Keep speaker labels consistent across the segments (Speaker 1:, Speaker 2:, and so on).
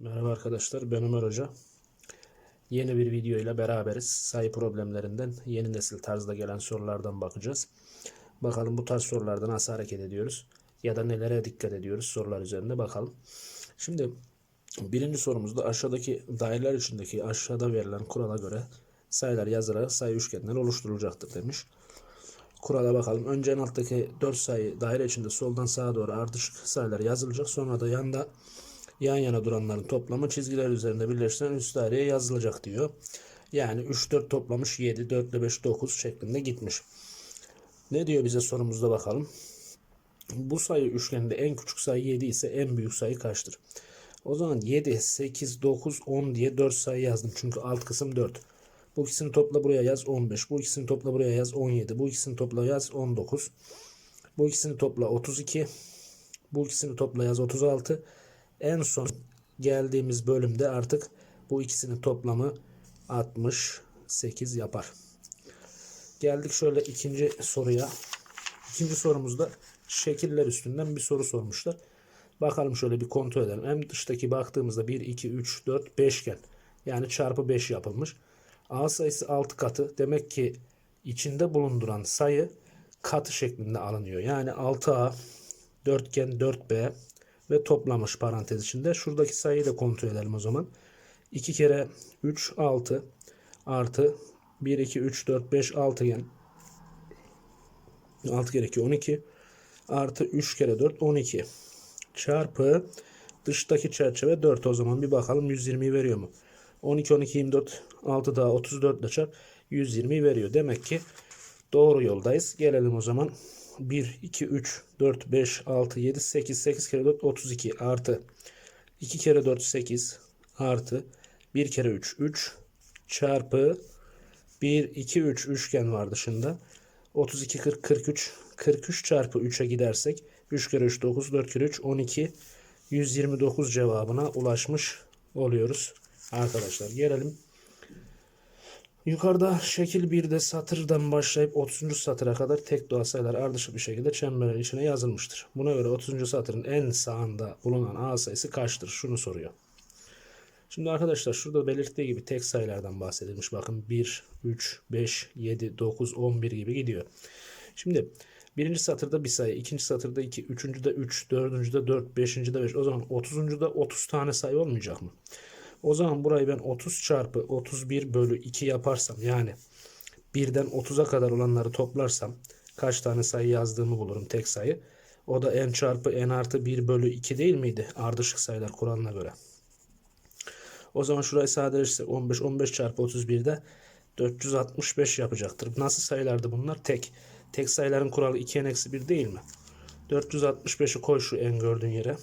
Speaker 1: Merhaba arkadaşlar, ben Ömer Hoca. Yeni bir video ile beraberiz. Sayı problemlerinden yeni nesil tarzda gelen sorulardan bakacağız. Bakalım bu tarz sorularda nasıl hareket ediyoruz ya da nelere dikkat ediyoruz sorular üzerinde bakalım. Şimdi birinci sorumuzda aşağıdaki daireler içindeki aşağıda verilen kurala göre sayılar yazılarak sayı üçgenleri oluşturulacaktır demiş. Kurala bakalım. Önce en alttaki 4 sayı daire içinde soldan sağa doğru ardışık sayılar yazılacak. Sonra da yanda yan yana duranların toplamı çizgiler üzerinde birleştirilen üst daireye yazılacak diyor. Yani 3 4 toplamış 7 4 ile 5 9 şeklinde gitmiş. Ne diyor bize sorumuzda bakalım. Bu sayı üçgeninde en küçük sayı 7 ise en büyük sayı kaçtır? O zaman 7, 8, 9, 10 diye 4 sayı yazdım. Çünkü alt kısım 4. Bu ikisini topla buraya yaz 15. Bu ikisini topla buraya yaz 17. Bu ikisini topla yaz 19. Bu ikisini topla 32. Bu ikisini topla yaz 36. En son geldiğimiz bölümde artık bu ikisinin toplamı 68 yapar. Geldik şöyle ikinci soruya. İkinci sorumuzda şekiller üstünden bir soru sormuşlar. Bakalım şöyle bir kontrol edelim. En dıştaki baktığımızda 1, 2, 3, 4, 5gen. Yani çarpı 5 yapılmış. A sayısı 6 katı. Demek ki içinde bulunduran sayı katı şeklinde alınıyor. Yani 6A, dörtgen 4B ve toplamış parantez içinde. Şuradaki sayıyı da kontrol edelim o zaman. 2 kere 3 6 artı 1 2 3 4 5 6 gen 6 kere 2 12 artı 3 kere 4 12 çarpı dıştaki çerçeve 4 o zaman bir bakalım 120 veriyor mu? 12 12 24 6 daha 34 ile çarp 120 veriyor. Demek ki doğru yoldayız. Gelelim o zaman 1 2 3 4 5 6 7 8 8 kere 4 32 artı 2 kere 4 8 artı 1 kere 3 3 çarpı 1 2 3 üçgen var dışında. 32 40 43 43 çarpı 3'e gidersek 3 kere 3 9 4 kere 3 12 129 cevabına ulaşmış oluyoruz. Arkadaşlar gelelim. Yukarıda şekil 1'de satırdan başlayıp 30. satıra kadar tek doğal sayılar ardışık bir şekilde çemberin içine yazılmıştır. Buna göre 30. satırın en sağında bulunan A sayısı kaçtır? Şunu soruyor. Şimdi arkadaşlar şurada belirttiği gibi tek sayılardan bahsedilmiş. Bakın 1, 3, 5, 7, 9, 11 gibi gidiyor. Şimdi birinci satırda bir sayı, ikinci satırda 2, üçüncüde 3, dördüncüde 4, beşincide 5. O zaman 30'uncuda 30 tane sayı olmayacak mı? O zaman burayı ben 30 çarpı 31 bölü 2 yaparsam yani birden 30'a kadar olanları toplarsam kaç tane sayı yazdığımı bulurum tek sayı. O da n çarpı n artı 1 bölü 2 değil miydi? Ardışık sayılar kuralına göre. O zaman şurayı sadeleştirsek 15 15 çarpı 31'de 465 yapacaktır. Nasıl sayılardı bunlar? Tek. Tek sayıların kuralı 2n eksi 1 değil mi? 465'i koy şu n gördüğün yere.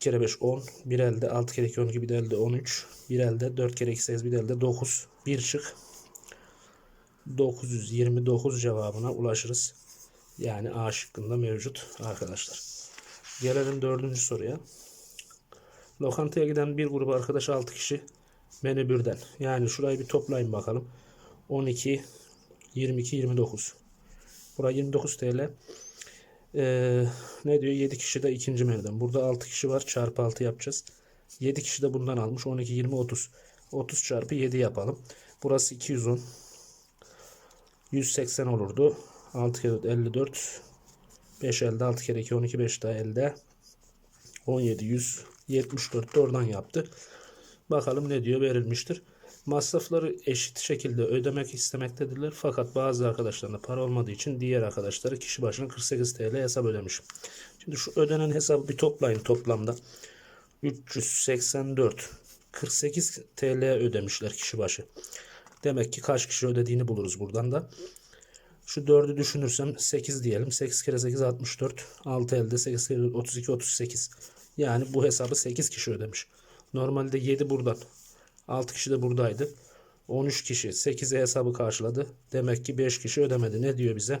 Speaker 1: 2 kere 5 10. Bir elde 6 kere 2 12 bir elde 13. Bir elde 4 kere 2 8 bir elde 9. Bir çık. 929 cevabına ulaşırız. Yani A şıkkında mevcut arkadaşlar. Gelelim dördüncü soruya. Lokantaya giden bir grup arkadaş 6 kişi menü birden. Yani şurayı bir toplayın bakalım. 12, 22, 29. Buraya 29 TL. Ee, ne diyor? 7 kişi de ikinci menüden. Burada 6 kişi var. Çarpı 6 yapacağız. 7 kişi de bundan almış. 12, 20, 30. 30 çarpı 7 yapalım. Burası 210. 180 olurdu. 6 kere 4, 54. 5 elde 6 kere 2 12 5 daha elde. 17 174 de oradan yaptı. Bakalım ne diyor verilmiştir. Masrafları eşit şekilde ödemek istemektedirler. Fakat bazı arkadaşlarında para olmadığı için diğer arkadaşları kişi başına 48 TL hesap ödemiş. Şimdi şu ödenen hesabı bir toplayın toplamda. 384 48 TL ödemişler kişi başı. Demek ki kaç kişi ödediğini buluruz buradan da. Şu 4'ü düşünürsem 8 diyelim. 8 kere 8 64. 6 elde 8 kere 4, 32 38. Yani bu hesabı 8 kişi ödemiş. Normalde 7 buradan. 6 kişi de buradaydı. 13 kişi 8'e hesabı karşıladı. Demek ki 5 kişi ödemedi. Ne diyor bize?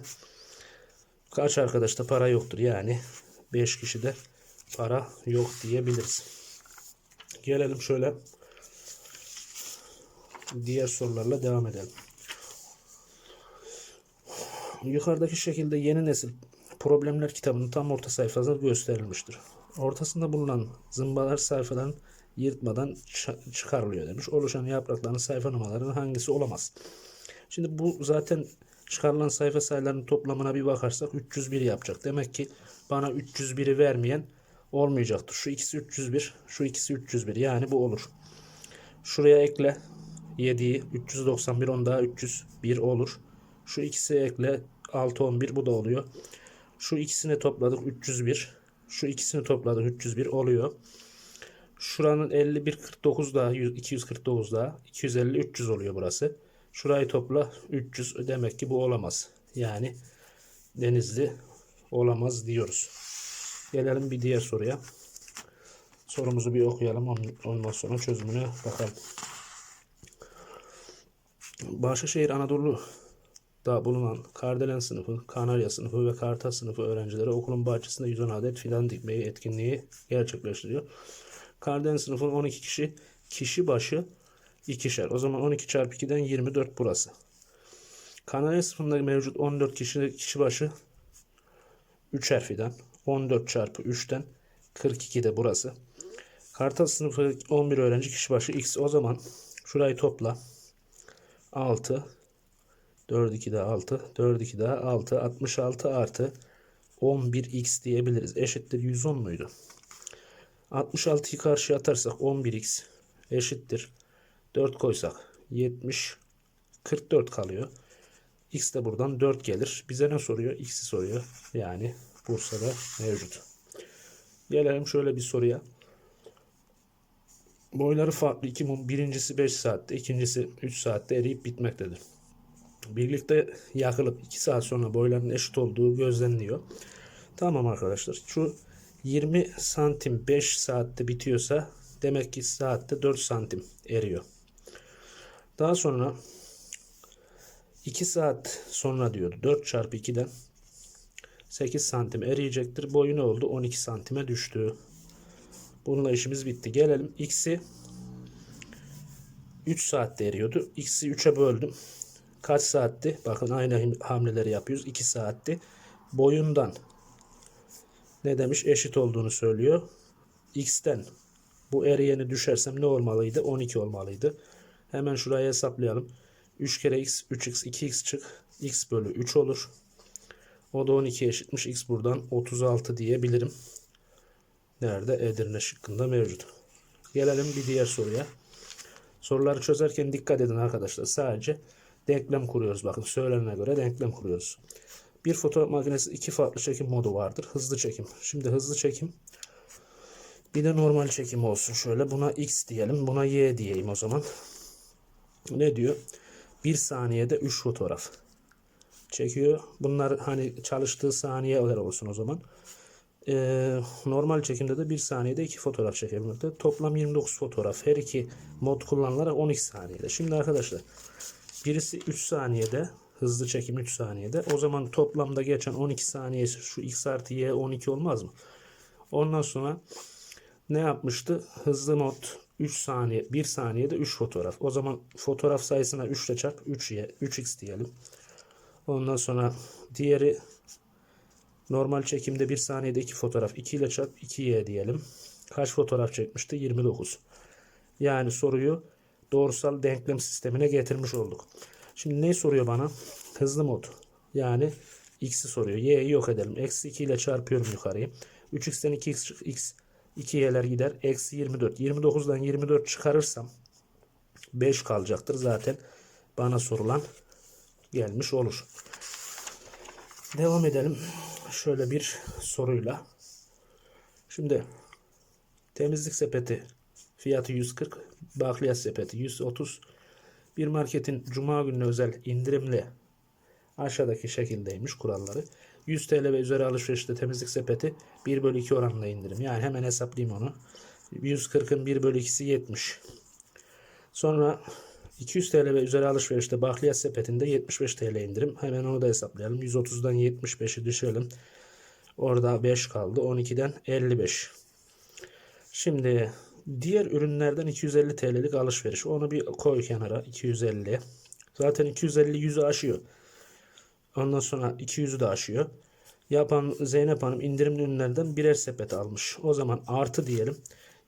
Speaker 1: Kaç arkadaşta para yoktur. Yani 5 kişi de para yok diyebiliriz. Gelelim şöyle diğer sorularla devam edelim. Yukarıdaki şekilde yeni nesil problemler kitabının tam orta sayfasında gösterilmiştir. ortasında bulunan zımbalar sayfadan yırtmadan çı- çıkarılıyor demiş. Oluşan yaprakların sayfa numaralarının hangisi olamaz? Şimdi bu zaten çıkarılan sayfa sayılarının toplamına bir bakarsak 301 yapacak. Demek ki bana 301'i vermeyen olmayacaktır. Şu ikisi 301, şu ikisi 301. Yani bu olur. Şuraya ekle 7'yi 391 10 daha 301 olur. Şu ikisi ekle 6 11 bu da oluyor. Şu ikisini topladık 301. Şu ikisini topladık 301 oluyor. Şuranın 51 49 daha 100, 249 daha 250 300 oluyor burası. Şurayı topla 300 demek ki bu olamaz. Yani Denizli olamaz diyoruz. Gelelim bir diğer soruya. Sorumuzu bir okuyalım. on- Ondan sonra çözümüne bakalım. Bahçeşehir Anadolu'da bulunan Kardelen sınıfı, Kanarya sınıfı ve Kartal sınıfı öğrencileri okulun bahçesinde 110 adet fidan dikmeyi etkinliği gerçekleştiriyor. Kardelen sınıfın 12 kişi, kişi başı ikişer. O zaman 12 çarpı 2'den 24 burası. Kanarya sınıfında mevcut 14 kişi, kişi başı 3'er fidan. 14 çarpı 3'ten 42 de burası. Kartal sınıfı 11 öğrenci kişi başı x. O zaman şurayı topla. 6 4 2 daha 6 4 2 daha 6 66 artı 11x diyebiliriz. Eşittir 110 muydu? 66'yı karşıya atarsak 11x eşittir. 4 koysak 70 44 kalıyor. X de buradan 4 gelir. Bize ne soruyor? X'i soruyor. Yani Bursa'da mevcut. Gelelim şöyle bir soruya. Boyları farklı iki mum birincisi 5 saatte, ikincisi 3 saatte eriyip bitmektedir. Birlikte yakılıp 2 saat sonra boylarının eşit olduğu gözleniliyor. Tamam arkadaşlar. Şu 20 santim 5 saatte bitiyorsa demek ki saatte 4 santim eriyor. Daha sonra 2 saat sonra diyordu. 4 çarpı 2'den 8 santim eriyecektir. Boyu ne oldu? 12 santime düştü. Bununla işimiz bitti. Gelelim x'i 3 saatte eriyordu. X'i 3'e böldüm. Kaç saatti? Bakın aynı hamleleri yapıyoruz. 2 saatti. Boyundan ne demiş? Eşit olduğunu söylüyor. X'ten bu eriyeni düşersem ne olmalıydı? 12 olmalıydı. Hemen şuraya hesaplayalım. 3 kere x 3x 2x çık. x bölü 3 olur. O da 12 eşitmiş. x buradan 36 diyebilirim. Nerede? Edirne şıkkında mevcut. Gelelim bir diğer soruya. Soruları çözerken dikkat edin arkadaşlar. Sadece denklem kuruyoruz. Bakın söylenene göre denklem kuruyoruz. Bir fotoğraf makinesi iki farklı çekim modu vardır. Hızlı çekim. Şimdi hızlı çekim bir de normal çekim olsun. Şöyle buna x diyelim. Buna y diyeyim o zaman. Ne diyor? Bir saniyede 3 fotoğraf çekiyor. Bunlar hani çalıştığı saniyeler olsun o zaman. Ee, normal çekimde de bir saniyede iki fotoğraf çekebilmekte. Toplam 29 fotoğraf. Her iki mod kullanılarak 12 saniyede. Şimdi arkadaşlar birisi 3 saniyede hızlı çekim 3 saniyede. O zaman toplamda geçen 12 saniyesi şu x artı y 12 olmaz mı? Ondan sonra ne yapmıştı? Hızlı mod 3 saniye 1 saniyede 3 fotoğraf. O zaman fotoğraf sayısına 3 ile çarp 3y 3x diyelim. Ondan sonra diğeri normal çekimde 1 saniyede 2 fotoğraf 2 ile çarp 2y diyelim. Kaç fotoğraf çekmişti? 29. Yani soruyu doğrusal denklem sistemine getirmiş olduk. Şimdi ne soruyor bana? Hızlı mod. Yani x'i soruyor. y'yi yok edelim. Eksi 2 ile çarpıyorum yukarıyı. 3x'ten 2x çık. x 2 y'ler gider. Eksi 24. 29'dan 24 çıkarırsam 5 kalacaktır. Zaten bana sorulan gelmiş olur. Devam edelim. Şöyle bir soruyla. Şimdi temizlik sepeti fiyatı 140, bakliyat sepeti 130. Bir marketin cuma gününe özel indirimli aşağıdaki şekildeymiş kuralları. 100 TL ve üzeri alışverişte temizlik sepeti 1 bölü 2 oranında indirim. Yani hemen hesaplayayım onu. 140'ın 1 bölü 2'si 70. Sonra 200 TL ve üzeri alışverişte bakliyat sepetinde 75 TL indirim. Hemen onu da hesaplayalım. 130'dan 75'i düşürelim. Orada 5 kaldı. 12'den 55. Şimdi diğer ürünlerden 250 TL'lik alışveriş. Onu bir koy kenara. 250. Zaten 250 100'ü aşıyor. Ondan sonra 200'ü de aşıyor. Yapan Zeynep Hanım indirimli ürünlerden birer sepet almış. O zaman artı diyelim.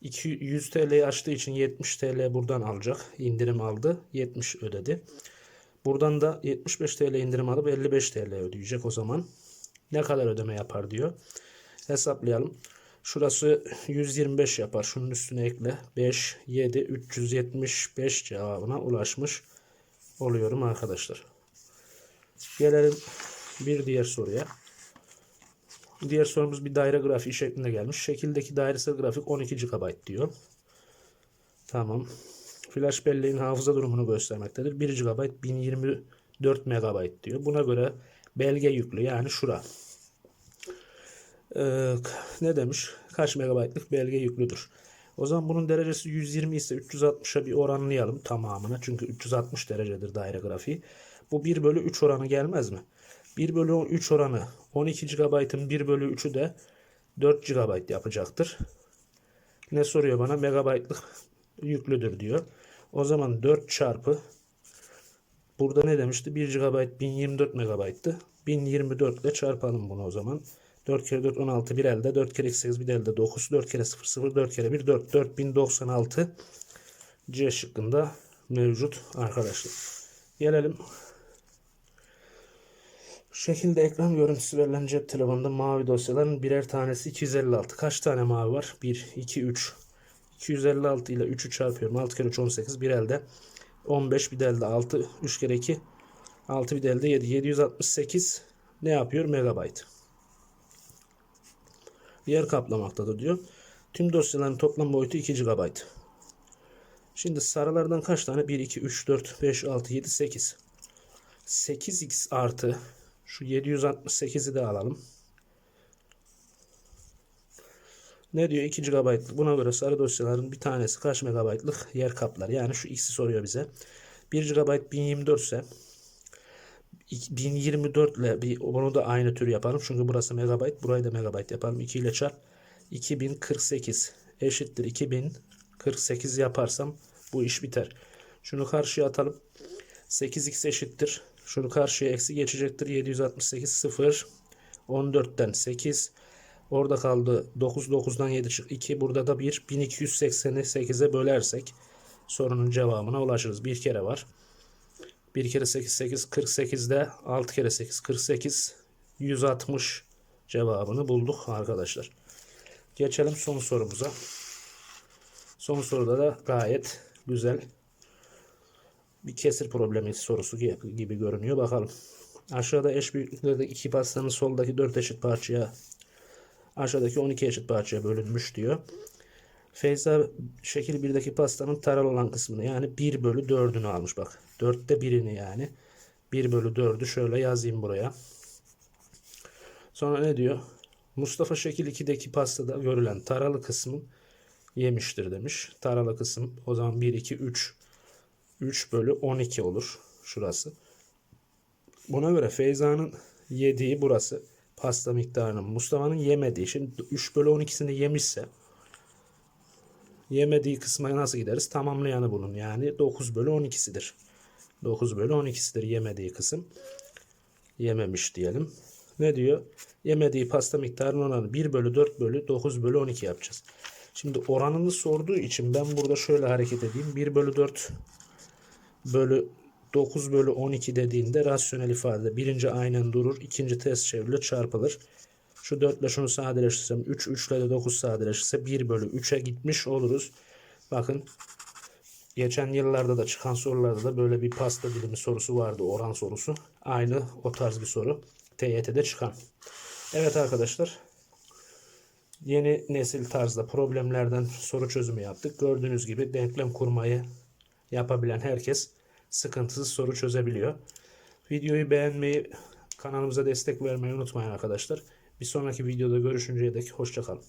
Speaker 1: 200 TL'yi açtığı için 70 TL buradan alacak. İndirim aldı. 70 ödedi. Buradan da 75 TL indirim alıp 55 TL ödeyecek o zaman. Ne kadar ödeme yapar diyor. Hesaplayalım. Şurası 125 yapar. Şunun üstüne ekle. 5, 7, 375 cevabına ulaşmış oluyorum arkadaşlar. Gelelim bir diğer soruya. Diğer sorumuz bir daire grafiği şeklinde gelmiş. Şekildeki dairesel grafik 12 GB diyor. Tamam. Flash belleğin hafıza durumunu göstermektedir. 1 GB 1024 MB diyor. Buna göre belge yüklü yani şura. Ee, ne demiş? Kaç megabaytlık belge yüklüdür? O zaman bunun derecesi 120 ise 360'a bir oranlayalım tamamını. Çünkü 360 derecedir daire grafiği. Bu 1 bölü 3 oranı gelmez mi? 1 bölü 3 oranı 12 GB'ın 1 bölü 3'ü de 4 GB yapacaktır. Ne soruyor bana? Megabaytlık yüklüdür diyor. O zaman 4 çarpı burada ne demişti? 1 GB 1024 MB'tı. 1024 ile çarpalım bunu o zaman. 4 kere 4 16 bir elde 4 kere 8 bir elde 9 4 kere 0 0 4 kere 1 4 4096 C şıkkında mevcut arkadaşlar. Gelelim şekilde ekran görüntüsü verilen cep telefonunda mavi dosyaların birer tanesi 256. Kaç tane mavi var? 1, 2, 3. 256 ile 3'ü çarpıyorum. 6 kere 3 18. Bir elde 15 bir de elde 6. 3 kere 2 6 bir de elde 7. 768 ne yapıyor? Megabayt. Yer kaplamaktadır diyor. Tüm dosyaların toplam boyutu 2 GB. Şimdi sarılardan kaç tane? 1, 2, 3, 4, 5, 6, 7, 8. 8x artı şu 768'i de alalım. Ne diyor? 2 GB'lık. Buna göre sarı dosyaların bir tanesi kaç megabaytlık yer kaplar? Yani şu x'i soruyor bize. 1 GB 1024 ise 1024 ile bir onu da aynı tür yapalım. Çünkü burası megabayt. Burayı da megabayt yapalım. 2 ile çarp. 2048 eşittir 2048 yaparsam bu iş biter. Şunu karşıya atalım. 8x eşittir. Şunu karşıya eksi geçecektir. 768 0 14'ten 8 Orada kaldı 9 9'dan 7 çık 2 burada da 1 1280'i 8'e bölersek sorunun cevabına ulaşırız. Bir kere var. 1 kere 8 8 48'de 6 kere 8 48 160 cevabını bulduk arkadaşlar. Geçelim son sorumuza. Son soruda da gayet güzel bir kesir problemi sorusu gibi görünüyor. Bakalım. Aşağıda eş büyüklüklerde iki pastanın soldaki 4 eşit parçaya aşağıdaki 12 eşit parçaya bölünmüş diyor. Feyza şekil 1'deki pastanın taral olan kısmını yani 1 bölü 4'ünü almış bak. 4'te birini yani. 1 bölü 4'ü şöyle yazayım buraya. Sonra ne diyor? Mustafa şekil 2'deki pastada görülen taralı kısmın yemiştir demiş. Taralı kısım o zaman 1, 2, 3 3 bölü 12 olur şurası. Buna göre Feyza'nın yediği burası pasta miktarının. Mustafa'nın yemediği. Şimdi 3 bölü 12'sini yemişse yemediği kısma nasıl gideriz? Tamamlayanı bunun. Yani 9 bölü 12'sidir. 9 bölü 12'sidir yemediği kısım. Yememiş diyelim. Ne diyor? Yemediği pasta miktarının oranı 1 bölü 4 bölü 9 bölü 12 yapacağız. Şimdi oranını sorduğu için ben burada şöyle hareket edeyim. 1 bölü 4 bölü 9 bölü 12 dediğinde rasyonel ifade birinci aynen durur. ikinci ters çevrilir çarpılır. Şu 4 ile şunu sadeleştirsem 3, 3 ile de 9 sadeleşirse 1 bölü 3'e gitmiş oluruz. Bakın geçen yıllarda da çıkan sorularda da böyle bir pasta dilimi sorusu vardı. Oran sorusu. Aynı o tarz bir soru. TYT'de çıkan. Evet arkadaşlar. Yeni nesil tarzda problemlerden soru çözümü yaptık. Gördüğünüz gibi denklem kurmayı yapabilen herkes sıkıntısız soru çözebiliyor. Videoyu beğenmeyi, kanalımıza destek vermeyi unutmayın arkadaşlar. Bir sonraki videoda görüşünceye dek hoşçakalın.